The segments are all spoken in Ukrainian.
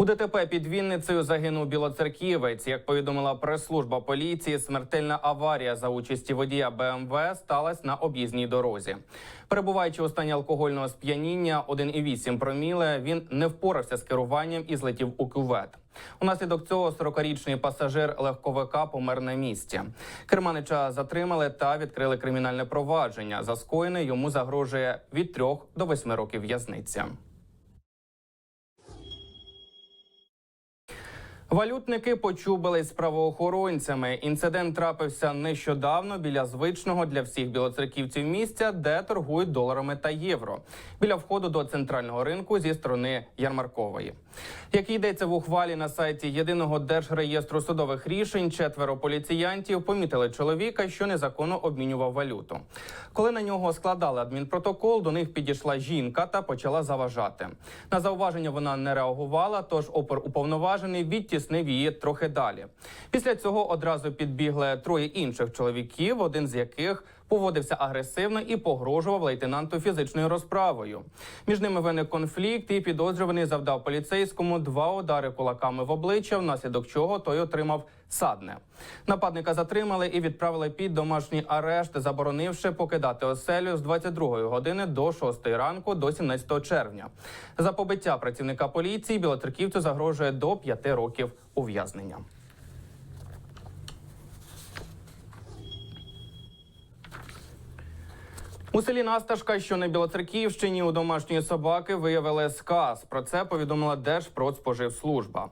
У ДТП під Вінницею загинув білоцерківець. Як повідомила прес-служба поліції, смертельна аварія за участі водія БМВ сталася на об'їзній дорозі. Перебуваючи у стані алкогольного сп'яніння 1,8 проміле, він не впорався з керуванням і злетів у кювет. Унаслідок цього 40-річний пасажир легковика помер на місці. Керманича затримали та відкрили кримінальне провадження. За скоєне йому загрожує від 3 до 8 років в'язниця. Валютники почубились з правоохоронцями. Інцидент трапився нещодавно біля звичного для всіх білоцерківців місця, де торгують доларами та євро, біля входу до центрального ринку зі сторони Ярмаркової. Як йдеться в ухвалі на сайті єдиного держреєстру судових рішень, четверо поліціянтів помітили чоловіка, що незаконно обмінював валюту. Коли на нього складали адмінпротокол, до них підійшла жінка та почала заважати. На зауваження вона не реагувала, тож опер уповноважений відтіснив її трохи далі. Після цього одразу підбігли троє інших чоловіків, один з яких поводився агресивно і погрожував лейтенанту фізичною розправою. Між ними виник конфлікт, і підозрюваний завдав поліцейському два удари кулаками в обличчя, внаслідок чого той отримав садне. Нападника затримали і відправили під домашній арешт, заборонивши покидати оселю з 22 години до 6 ранку до 17 червня. За побиття працівника поліції білоцерківцю загрожує до 5 років ув'язнення. У селі Насташка, що на Білоцерківщині, у домашньої собаки виявили сказ. Про це повідомила Держпродспоживслужба.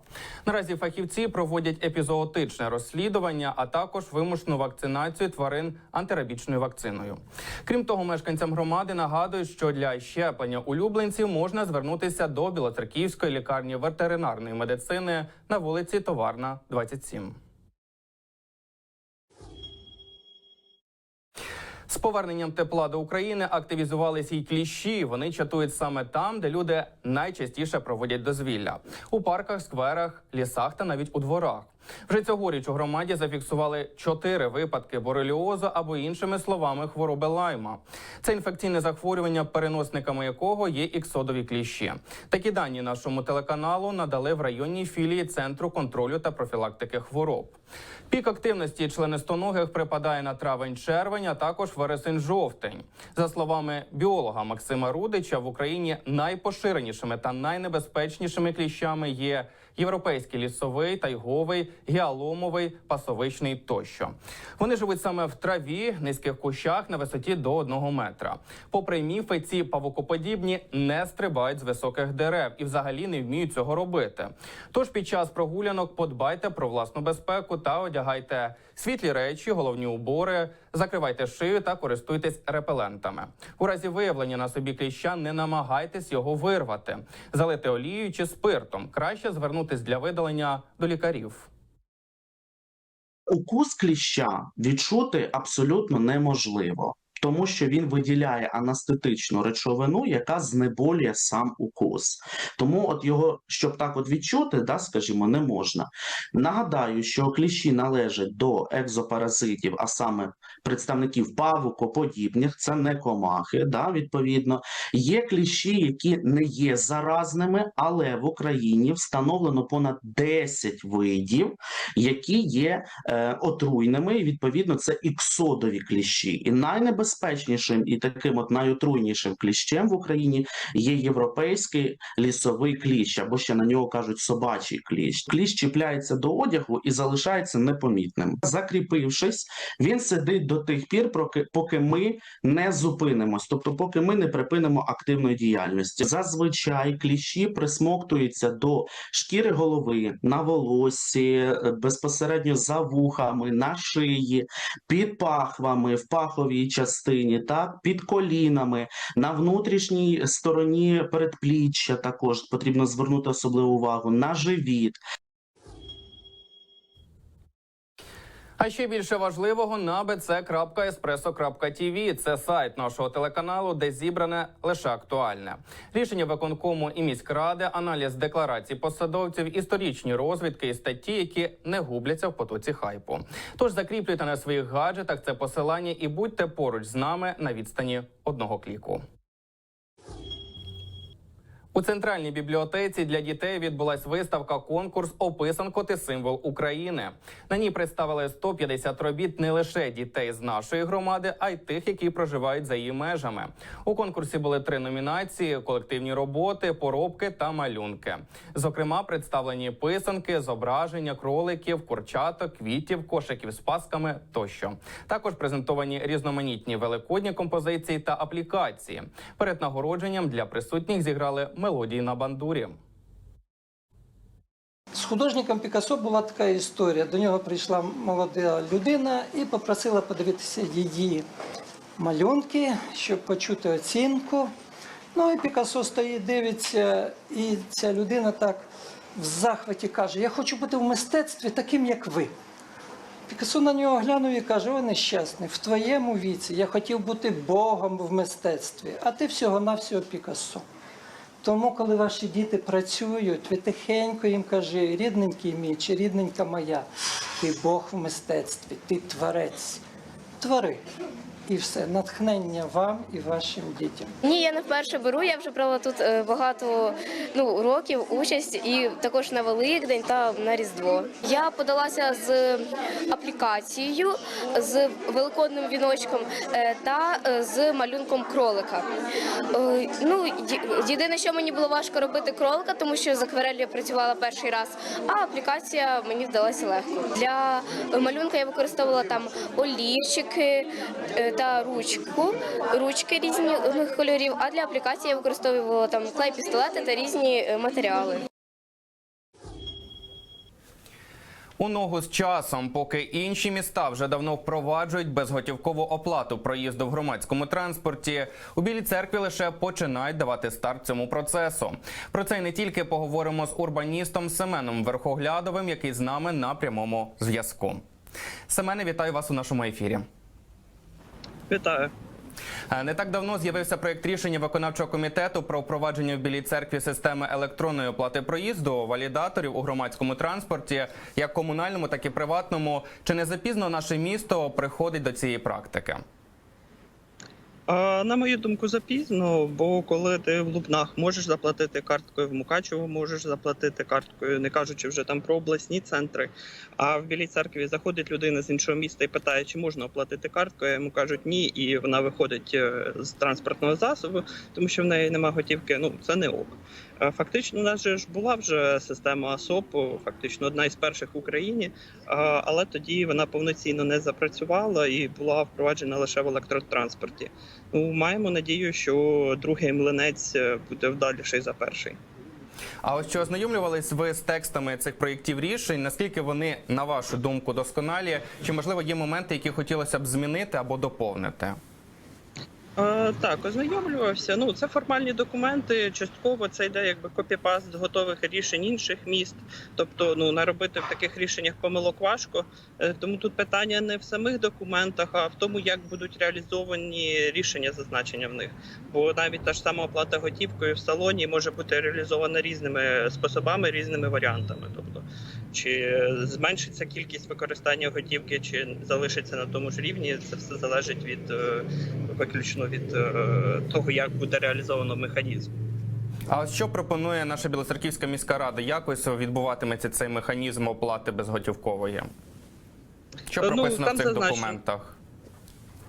Наразі фахівці проводять епізоотичне розслідування, а також вимушену вакцинацію тварин антирабічною вакциною. Крім того, мешканцям громади нагадують, що для щеплення улюбленців можна звернутися до Білоцерківської лікарні ветеринарної медицини на вулиці Товарна, 27. З поверненням тепла до України активізувалися й кліщі. Вони чатують саме там, де люди найчастіше проводять дозвілля у парках, скверах, лісах та навіть у дворах. Вже цьогоріч у громаді зафіксували чотири випадки бореліозу або іншими словами хвороби лайма. Це інфекційне захворювання, переносниками якого є іксодові кліщі. Такі дані нашому телеканалу надали в районній філії центру контролю та профілактики хвороб. Пік активності членистоногих припадає на травень-червень, а також вересень-жовтень. За словами біолога Максима Рудича, в Україні найпоширенішими та найнебезпечнішими кліщами є європейський лісовий, тайговий, гіаломовий, пасовичний тощо. Вони живуть саме в траві, низьких кущах на висоті до одного метра. Попри міфи, ці павукоподібні не стрибають з високих дерев і взагалі не вміють цього робити. Тож під час прогулянок подбайте про власну безпеку та одягайте світлі речі, головні убори, закривайте шию та користуйтесь репелентами. У разі виявлення на собі кліща не намагайтесь його вирвати, залити олією чи спиртом. Краще звернутись для видалення до лікарів. Укус кліща відчути абсолютно неможливо, тому що він виділяє анестетичну речовину, яка знеболює сам укус. Тому, от його, щоб так от відчути, да, скажімо, не можна. Нагадаю, що кліщі належать до екзопаразитів, а саме представників павукоподібних, це не комахи, да, відповідно. Є кліщі, які не є заразними, але в Україні встановлено понад 10 видів, які є е, отруйними, і відповідно це іксодові кліщі. І найнебезпечнішим і таким от найотруйнішим кліщем в Україні є європейський лісовий кліщ, або ще на нього кажуть собачий кліщ. Кліщ чіпляється до одягу і залишається непомітним. Закріпившись, він сидить до тих пір, поки, ми не зупинимось, тобто поки ми не припинимо активної діяльності. Зазвичай кліщі присмоктуються до шкіри голови, на волоссі, е, безпосередньо за вухами, на шиї, під пахвами, в паховій частині, так, під колінами, на внутрішній стороні передпліччя також потрібно звернути особливу увагу, на живіт. А ще більше важливого на bc.espresso.tv. Це сайт нашого телеканалу, де зібране лише актуальне. Рішення виконкому і міськради, аналіз декларацій посадовців, історичні розвідки і статті, які не губляться в потоці хайпу. Тож закріплюйте на своїх гаджетах це посилання і будьте поруч з нами на відстані одного кліку. У центральній бібліотеці для дітей відбулась виставка конкурс Описанко ти символ України. На ній представили 150 робіт не лише дітей з нашої громади, а й тих, які проживають за її межами. У конкурсі були три номінації: колективні роботи, поробки та малюнки. Зокрема, представлені писанки, зображення кроликів, курчаток, квітів, кошиків з пасками тощо. Також презентовані різноманітні великодні композиції та аплікації. Перед нагородженням для присутніх зіграли мелодії на бандурі. З художником Пікассо була така історія. До нього прийшла молода людина і попросила подивитися її малюнки, щоб почути оцінку. Ну і Пікассо стоїть, дивиться, і ця людина так в захваті каже: Я хочу бути в мистецтві таким, як ви. Пікассо на нього глянув і каже: О, нещасний, в твоєму віці я хотів бути Богом в мистецтві, а ти всього-навсього Пікассо. Тому, коли ваші діти працюють, ви тихенько їм кажи, рідненький мій чи рідненька моя, ти Бог в мистецтві, ти творець. Твори. І все, натхнення вам і вашим дітям. Ні, я не вперше беру. Я вже брала тут е, багато ну, років участь і також на Великдень та на Різдво. Я подалася з аплікацією, з великодним віночком е, та е, з малюнком кролика. Ну, єдине, що мені було важко робити кролика, тому що з акварелью я працювала перший раз, а аплікація мені вдалася легко. Для малюнка я використовувала там олівчики та ручку, ручки різних кольорів. А для аплікації я використовувала там клей, пістолети та різні е, матеріали. У ногу з часом, поки інші міста вже давно впроваджують безготівкову оплату проїзду в громадському транспорті, у Білій церкві лише починають давати старт цьому процесу. Про це й не тільки поговоримо з урбаністом Семеном Верхоглядовим, який з нами на прямому зв'язку. Семене, вітаю вас у нашому ефірі. Вітаю. Е, Не так давно з'явився проєкт рішення виконавчого комітету про впровадження в Білій церкві системи електронної оплати проїзду валідаторів у громадському транспорті, як комунальному, так і приватному. Чи не запізно наше місто приходить до цієї практики? На мою думку, запізно, бо коли ти в Лубнах можеш заплатити карткою, в Мукачево можеш заплатити карткою, не кажучи вже там про обласні центри. А в Білій церкві заходить людина з іншого міста і питає, чи можна оплатити карткою. Йому кажуть ні, і вона виходить е, з транспортного засобу, тому що в неї немає готівки. Ну це не ок. Е, Фактично, у нас же ж була вже система АСОП, фактично одна із перших в Україні, але тоді вона повноцінно не запрацювала і була впроваджена лише в електротранспорті. Ну, маємо надію, що другий млинець е, буде вдаліший за перший. А ось чи ознайомлювались ви з текстами цих проєктів рішень? Наскільки вони, на вашу думку, досконалі? Чи можливо є моменти, які хотілося б змінити або доповнити? Е, так, ознайомлювався. Ну, це формальні документи. Частково це йде якби копіпаст готових рішень інших міст. Тобто, ну наробити в таких рішеннях помилок важко. Е, тому тут питання не в самих документах, а в тому, як будуть реалізовані рішення, зазначення в них. Бо навіть та ж сама оплата готівкою в салоні може бути реалізована різними способами, різними варіантами. Тобто, чи зменшиться кількість використання готівки, чи залишиться на тому ж рівні, це все залежить від е, виключно від е, того, як буде реалізовано механізм. А що пропонує наша Білоцерківська міська рада? Якось відбуватиметься цей механізм оплати безготівкової? Що Ну, прописано ну, в цих зазначено. документах?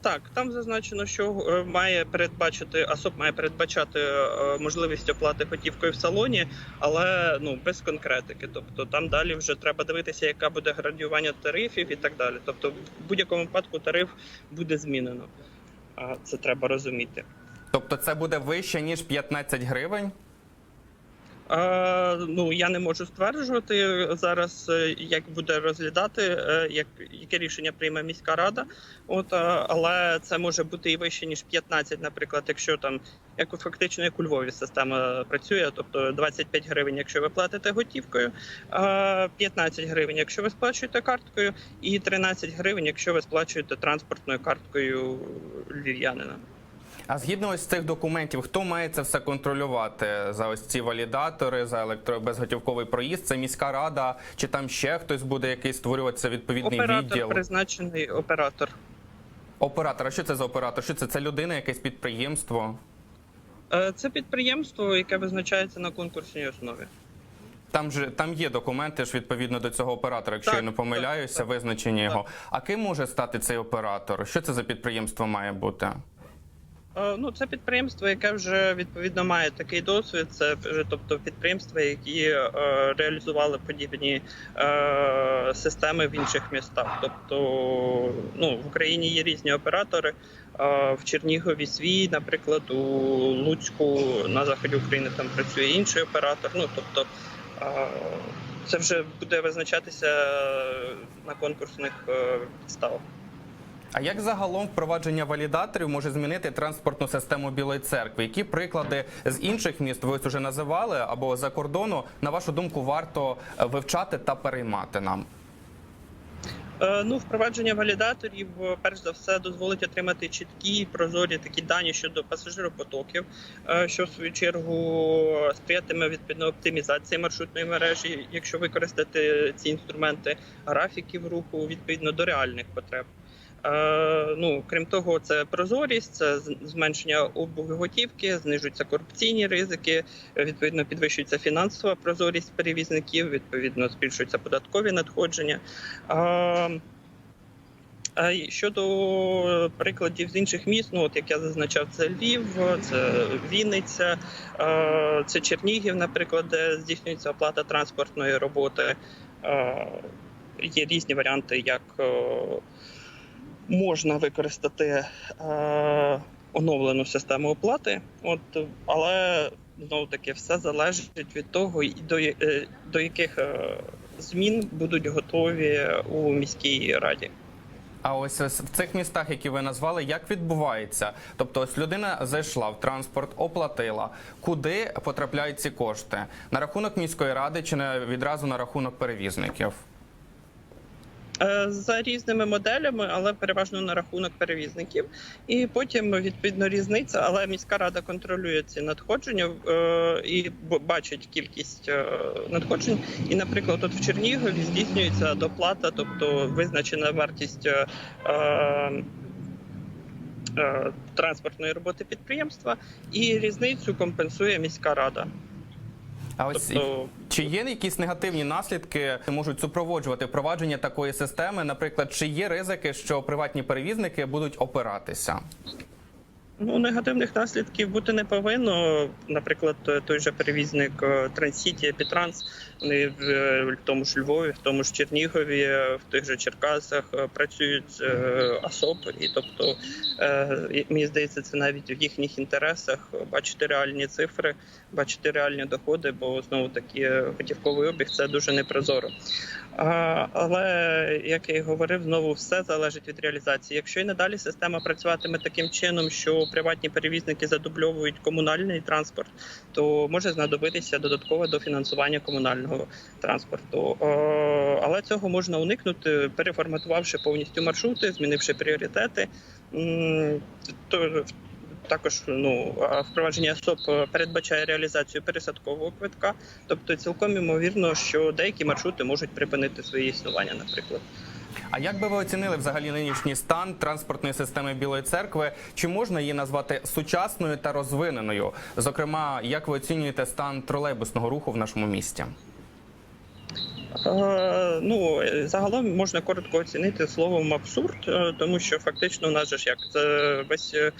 Так, там зазначено, що е, має передбачити АСОП має передбачати е, можливість оплати готівкою в салоні, але ну без конкретики. Тобто там далі вже треба дивитися, яка буде градіювання тарифів і так далі. Тобто, в будь-якому випадку тариф буде змінено. А це треба розуміти. Тобто це буде вище ніж 15 гривень? Ну я не можу стверджувати зараз, е, як буде розглядати, е, як яке рішення прийме міська рада. От е, але це може бути і вище ніж 15, наприклад, якщо там як фактично як у Львові система працює, тобто 25 гривень, якщо ви платите готівкою, е, 15 гривень, якщо ви сплачуєте карткою, і 13 гривень, якщо ви сплачуєте транспортною карткою львів'янина. А згідно ось цих документів, хто має це все контролювати за ось ці валідатори, за електробезготівковий проїзд? Це міська рада, чи там ще хтось буде який створюватися відповідний Оператор відділ? призначений оператор. Оператор. А що це за оператор? Що це? Це людина, якесь підприємство? Е, Це підприємство, яке визначається на конкурсній основі. Там же там є документи ж відповідно до цього оператора, якщо Так, я не помиляюся, так, так. визначення його. А ким може стати цей оператор? Що це за підприємство має бути? Е, Ну, це підприємство, яке вже відповідно має такий досвід. Це тобто підприємства, які е, реалізували подібні е, системи в інших містах. Тобто, ну в Україні є різні оператори. В Чернігові свій, наприклад, у Луцьку на заході України там працює інший оператор. Ну тобто. Це вже буде визначатися на конкурсних підставах. А як загалом впровадження валідаторів може змінити транспортну систему Білої церкви? Які приклади з інших міст ви уже називали або за кордону, на вашу думку, варто е, вивчати та переймати нам? Е, Ну, впровадження валідаторів, е, перш за все, дозволить отримати чіткі, прозорі такі дані щодо пасажиропотоків, що в свою чергу сприятиме відповідно оптимізації маршрутної мережі, якщо використати ці інструменти графіків руху відповідно до реальних потреб. Е, ну, крім того, це прозорість, це зменшення обігу готівки, знижуються корупційні ризики, е, відповідно підвищується фінансова прозорість перевізників, відповідно збільшуються податкові надходження. А, а щодо прикладів з інших міст, ну от як я зазначав, це Львів, це Вінниця, е, це Чернігів, наприклад, де здійснюється оплата транспортної роботи. Е, Є різні варіанти, як е, можна використати е, оновлену систему оплати. От, але знову таки все залежить від того, до, е, до яких е, змін будуть готові у міській раді. А ось в цих містах, які ви назвали, як відбувається? Тобто, ось людина зайшла в транспорт, оплатила. Куди потрапляють ці кошти? На рахунок міської ради чи не відразу на рахунок перевізників? Е, За різними моделями, але переважно на рахунок перевізників. І потім відповідно різниця, але міська рада контролює ці надходження е, і бачить кількість е, надходжень. І, наприклад, от в Чернігові здійснюється доплата, тобто визначена вартість. Транспортної роботи підприємства і різницю компенсує міська рада. А ось Тобто чи є якісь негативні наслідки, можуть супроводжувати впровадження такої системи? Наприклад, чи є ризики, що приватні перевізники будуть опиратися? Ну, негативних наслідків бути не повинно. Наприклад, той же перевізник е, Трансіті, Епітранс, вони в е, тому ж Львові, в тому ж Чернігові, в тих же Черкасах е, працюють АСОП, і тобто мені здається, це навіть в їхніх інтересах бачити реальні цифри, бачити реальні доходи, бо знову таки готівковий обіг це дуже непрозоро. Але як я і говорив, знову все залежить від реалізації. Якщо і надалі система працюватиме таким чином, що приватні перевізники задубльовують комунальний транспорт, то може знадобитися додаткове дофінансування комунального транспорту. Але цього можна уникнути, переформатувавши повністю маршрути, змінивши пріоритети. Також ну впровадження СОП передбачає реалізацію пересадкового квитка, тобто цілком ймовірно, що деякі маршрути можуть припинити своє існування, наприклад. А як би ви оцінили взагалі нинішній стан транспортної системи Білої церкви? Чи можна її назвати сучасною та розвиненою? Зокрема, як ви оцінюєте стан тролейбусного руху в нашому місті? Е, ну загалом можна коротко оцінити словом абсурд, е, тому що фактично у нас же ж як весь е,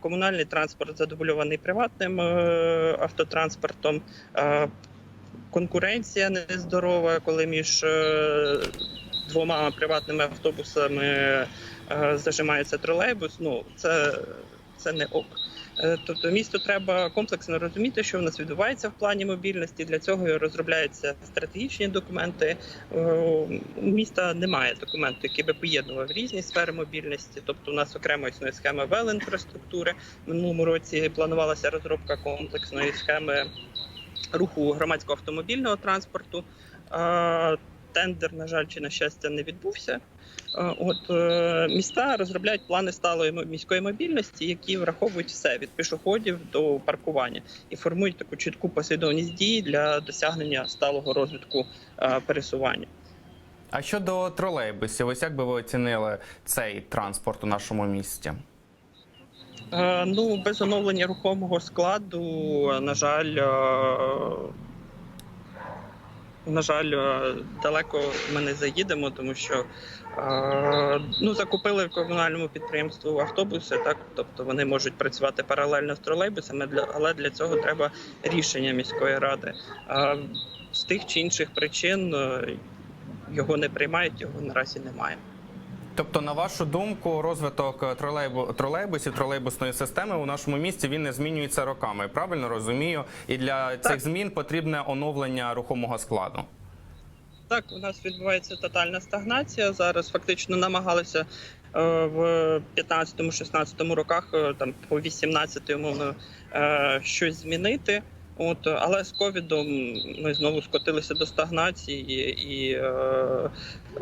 комунальний транспорт задубльований приватним е, автотранспортом. Е, Конкуренція нездорова, коли між е, двома приватними автобусами е, зажимається тролейбус. Ну це, це не ок. Е, Тобто місту треба комплексно розуміти, що в нас відбувається в плані мобільності. Для цього розробляються стратегічні документи. Е, У міста немає документу, який би поєднував різні сфери мобільності. Тобто, у нас окремо існує схема велоінфраструктури. Минулому році планувалася розробка комплексної схеми руху громадського автомобільного транспорту. Е, Тендер, на жаль, чи на щастя, не відбувся. Е, От е, міста розробляють плани сталої міської мобільності, які враховують все від пішоходів до паркування і формують таку чітку послідовність дій для досягнення сталого розвитку е, пересування. А щодо тролейбусів, ось як би ви оцінили цей транспорт у нашому місті? Ну, без оновлення рухомого складу, на жаль, на жаль, е, далеко ми не заїдемо, тому що е, ну, закупили в комунальному підприємству автобуси, так тобто вони можуть працювати паралельно з тролейбусами, але для цього треба рішення міської ради. З тих чи інших причин е, його не приймають, його наразі немає. Тобто, на вашу думку, розвиток тролейбу тролейбусів, тролейбусної системи у нашому місті він не змінюється роками. Правильно розумію? І для цих змін потрібне оновлення рухомого складу. Так, у нас відбувається тотальна стагнація. Зараз фактично намагалися е, в 15-16 роках, е, там по 18 умовно, е, щось змінити. От, але з ковідом ми знову скотилися до стагнації і е, е,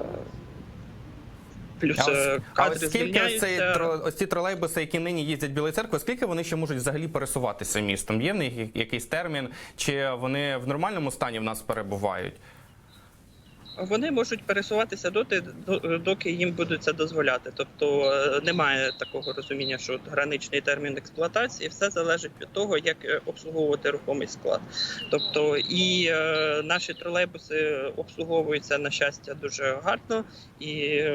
плюс А е, а кадри скільки цей, ось ці тролейбуси, які нині їздять в Білої церкви, скільки вони ще можуть взагалі пересуватися містом? Є в них якийсь термін, чи вони в нормальному стані в нас перебувають? Вони можуть пересуватися доти, доки їм будуть це дозволяти. Тобто е, немає такого розуміння, що граничний термін експлуатації, все залежить від того, як е, обслуговувати рухомий склад. Тобто і е, наші тролейбуси обслуговуються на щастя дуже гарно і е,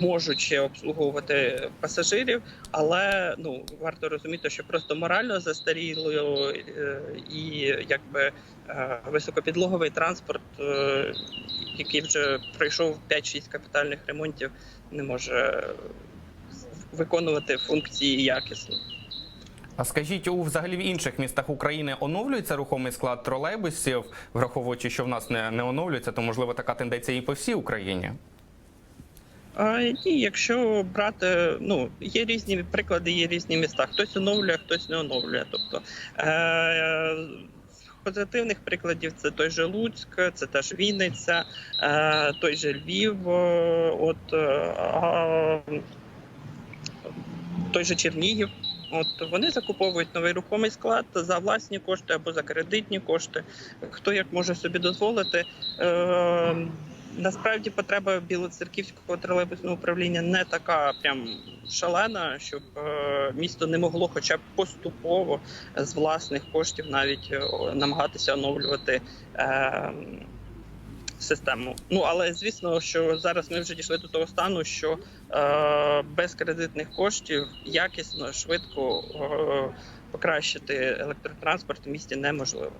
можуть ще обслуговувати пасажирів, але ну варто розуміти, що просто морально застаріло е, і якби е, високопідлоговий транспорт, е, який вже пройшов 5-6 капітальних ремонтів, не може виконувати функції якісно. А скажіть, у взагалі в інших містах України оновлюється рухомий склад тролейбусів, враховуючи, що в нас не, не оновлюється, то можливо така тенденція і по всій Україні. Ні, якщо брати, ну є різні приклади, є різні міста. Хтось оновлює, хтось не оновлює. Тобто е- позитивних прикладів це той же Луцьк, це теж Вінниця, е- той же Львів, е, от е, той же Чернігів. От вони закуповують новий рухомий склад за власні кошти або за кредитні кошти. Хто як може собі дозволити. Насправді потреба білоцерківського тролейбусного управління не така прям шалена, щоб е, місто не могло, хоча б поступово з власних коштів навіть е, намагатися оновлювати е, систему. Ну але звісно, що зараз ми вже дійшли до того стану, що е, без кредитних коштів якісно, швидко е, покращити електротранспорт в місті неможливо.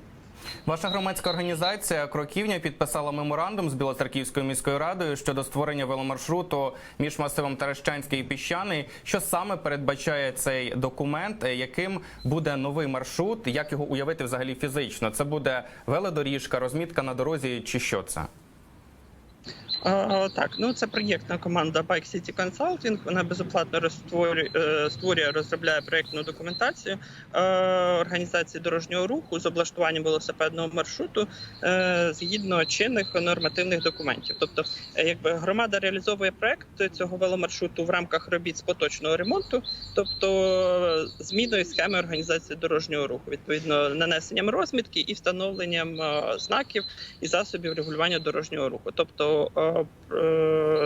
Ваша громадська організація Кроківня підписала меморандум з Білоцерківською міською радою щодо створення веломаршруту між масивом Терещанський і Піщаний. Що саме передбачає цей документ? Е, Яким буде новий маршрут? Як його уявити взагалі фізично? Це буде велодоріжка, розмітка на дорозі, чи що це? А, так, ну це проєктна команда Bike City Consulting. Вона безоплатно е, створює, розробляє проєктну документацію е, організації дорожнього руху з облаштуванням велосипедного маршруту е, згідно чинних нормативних документів. Тобто, е, якби громада реалізовує проєкт цього веломаршруту в рамках робіт з поточного ремонту, тобто е, зміною схеми організації дорожнього руху, відповідно нанесенням розмітки і встановленням е, знаків і засобів регулювання дорожнього руху. Тобто е, е,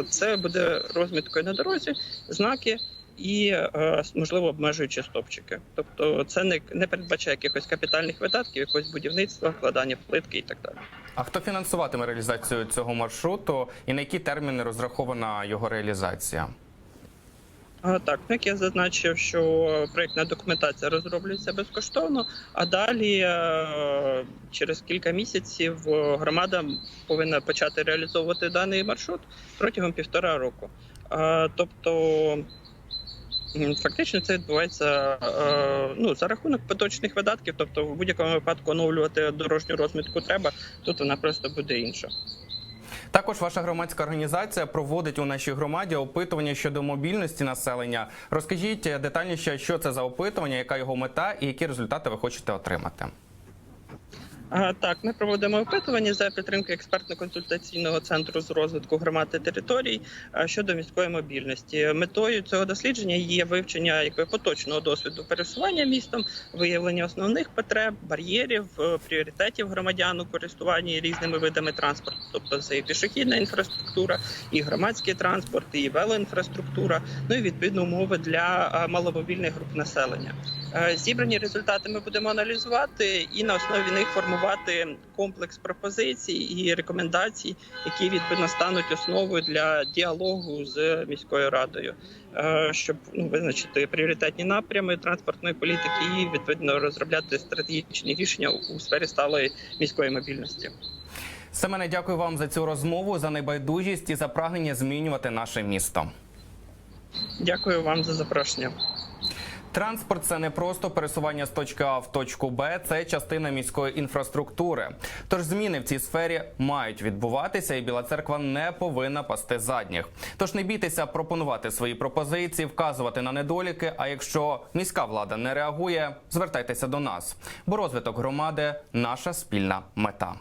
це буде розміткою на дорозі, знаки. І е, можливо обмежуючи стопчики, тобто це не, не передбачає якихось капітальних видатків, якогось будівництва, вкладання плитки і так далі. А хто фінансуватиме реалізацію цього маршруту і на які терміни розрахована його реалізація? Так, ну, як я зазначив, що проєктна документація розроблюється безкоштовно, а далі е, через кілька місяців е, громада повинна почати реалізовувати даний маршрут протягом півтора року. Тобто фактично це відбувається е, ну, за рахунок поточних видатків, тобто в будь-якому випадку оновлювати дорожню розмітку треба, тут вона просто буде інша. Також ваша громадська організація проводить у нашій громаді опитування щодо мобільності населення. Розкажіть детальніше, що це за опитування, яка його мета і які результати ви хочете отримати. Так, ми проводимо опитування за підтримки експертно-консультаційного центру з розвитку громад та територій щодо міської мобільності. Метою цього дослідження є вивчення якби поточного досвіду пересування містом, виявлення основних потреб, бар'єрів, е, пріоритетів громадян у користуванні різними видами транспорту, тобто це і пішохідна інфраструктура, і громадський транспорт, і велоінфраструктура, ну і відповідно умови для маломобільних груп населення. Е, Зібрані результати ми будемо аналізувати і на основі них формувати комплекс пропозицій і рекомендацій, які відповідно стануть основою для діалогу з міською радою, е, щоб ну, визначити пріоритетні напрями транспортної політики і відповідно розробляти стратегічні рішення у сфері сталої міської мобільності. Семене, дякую вам за цю розмову, за небайдужість і за прагнення змінювати наше місто. Дякую вам за запрошення. Транспорт це не просто пересування з точки А в точку Б, це частина міської інфраструктури. Тож зміни в цій сфері мають відбуватися, і Біла церква не повинна пасти задніх. Тож не бійтеся пропонувати свої пропозиції, вказувати на недоліки. А якщо міська влада не реагує, звертайтеся до нас, бо розвиток громади наша спільна мета.